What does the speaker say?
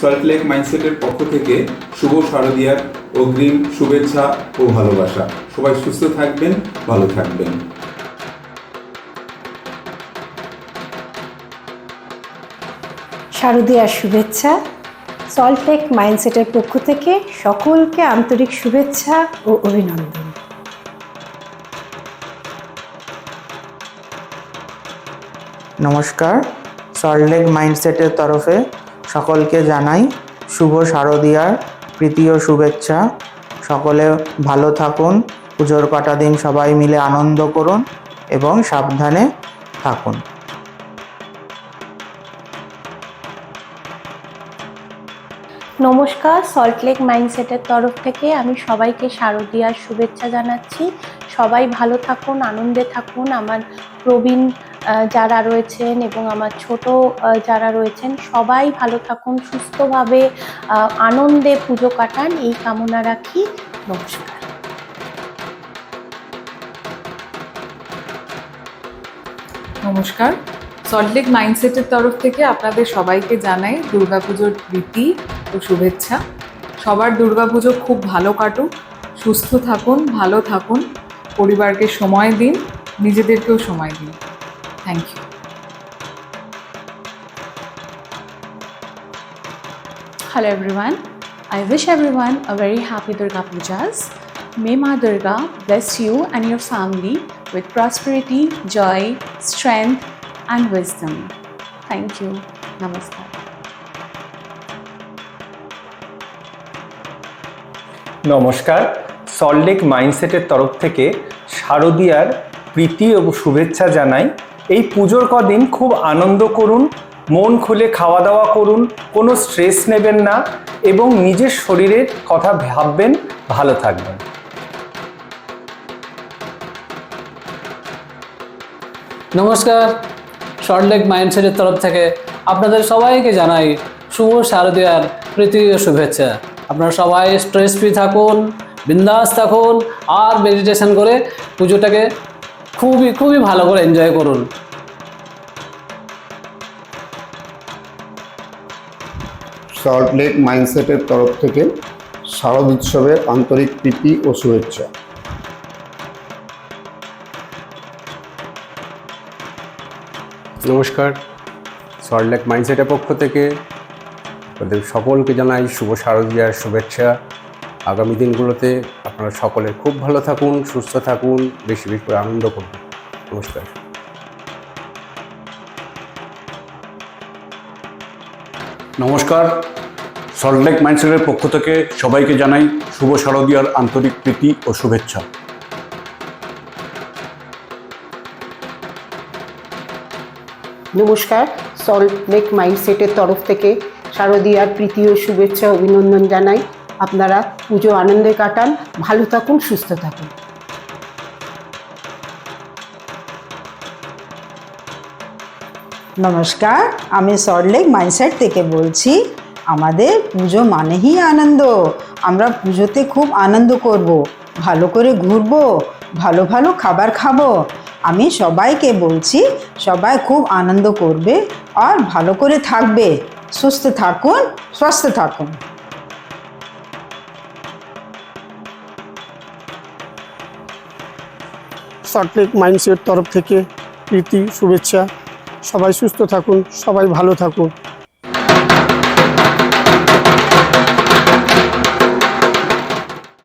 সল্টলেক মাইন্ডসেটের পক্ষ থেকে শুভ শারদিয়ার অগ্রিম শুভেচ্ছা ও ভালোবাসা। সবাই সুস্থ থাকবেন ভালো থাকবেন। শারদীয়ার শুভেচ্ছা সল্টলেক মাইন্ডসেটের পক্ষ থেকে সকলকে আন্তরিক শুভেচ্ছা ও অভিনন্দন। নমস্কার সল্টলেক মাইন্ডসেটের তরফে সকলকে জানাই শুভ শারদীয়ার প্রীতি শুভেচ্ছা। সকলে ভালো থাকুন, পুজোর কটা দিন সবাই মিলে আনন্দ করুন এবং সাবধানে থাকুন। নমস্কার সল্টলেক মাইন্ডসেটের তরফ থেকে আমি সবাইকে শারদীয়ার শুভেচ্ছা জানাচ্ছি। সবাই ভালো থাকুন, আনন্দে থাকুন। আমার প্রবীণ যারা রয়েছেন এবং আমার ছোট যারা রয়েছেন, সবাই ভালো থাকুন, সুস্থভাবে আনন্দে পুজো কাটান। এই কামনা রাখি। নমস্কার। নমস্কার। সল্টলেক মাইন্ডসেটের তরফ থেকে আপনাদের সবাইকে জানাই দুর্গাপুজোর প্রীতি ও শুভেচ্ছা। সবার দুর্গাপুজো খুব ভালো কাটুক, সুস্থ থাকুন, ভালো থাকুন। পরিবারকে সময় দিন নিজেদেরকেও সময় দিন thank you Hello everyone. I wish everyone a very happy Durga Pujas. May Ma Durga bless you and your family with prosperity, joy, strength, and wisdom. Thank you. Namaskar. নমস্কার সল্টলেক মাইন্ডসেটের তরফ থেকে শারদীয়ার প্রীতি ও শুভেচ্ছা জানাই। এই পুজোর কদিন খুব আনন্দ করুন, মন খুলে খাওয়া দাওয়া করুন, কোনো স্ট্রেস নেবেন না এবং নিজের শরীরের কথা ভাববেন, ভালো থাকবেন। নমস্কার শর্টলেক মাইন্ডসেটের তরফ থেকে আপনাদের সবাইকে জানাই শুভ শারদীয়ার প্রীতি ও শুভেচ্ছা। আপনারা সবাই স্ট্রেস ফ্রি থাকুন বিন্দাস থাকুন আর মেডিটেশন করে পুজোটাকে খুবই খুবই ভালো করে এনজয় করুন। সল্টলেক মাইন্ডসেটের তরফ থেকে শারদ উৎসবের আন্তরিক প্রীতি ও শুভেচ্ছা। নমস্কার। সল্টলেক মাইন্ডসেটের পক্ষ থেকে সকলকে জানাই শুভ শারদীয়ার শুভেচ্ছা। আগামী দিনগুলোতে আপনারা সকলে খুব ভালো থাকুন সুস্থ থাকুন বেশি বেশি করে আনন্দ করুন। নমস্কার। নমস্কার। সল্টলেক মাইন্ডসেটের পক্ষ থেকে সবাইকে জানাই শুভ শারদীয়ার আন্তরিক প্রীতি ও শুভেচ্ছা। নমস্কার। সল্ট লেক মাইন্ডসেটের তরফ থেকে শারদীয়ার প্রীতি ও শুভেচ্ছা অভিনন্দন জানাই। আপনারা পুজো আনন্দে কাটান, ভালো থাকুন, সুস্থ থাকুন। নমস্কার, আমি সল্টলেক মাইন্ডসেট থেকে বলছি, আমাদের পুজো মানেই আনন্দ। আমরা পুজোতে খুব আনন্দ করব, ভালো করে ঘুরবো, ভালো ভালো খাবার খাব। আমি সবাইকে বলছি, সবাই খুব আনন্দ করবে আর ভালো করে থাকবে। সুস্থ থাকুন সুস্থ থাকুন। সল্টলেক মাইন্ডসের তরফ থেকে প্রীতি শুভেচ্ছা। সবাই সুস্থ থাকুন সবাই ভালো থাকুন।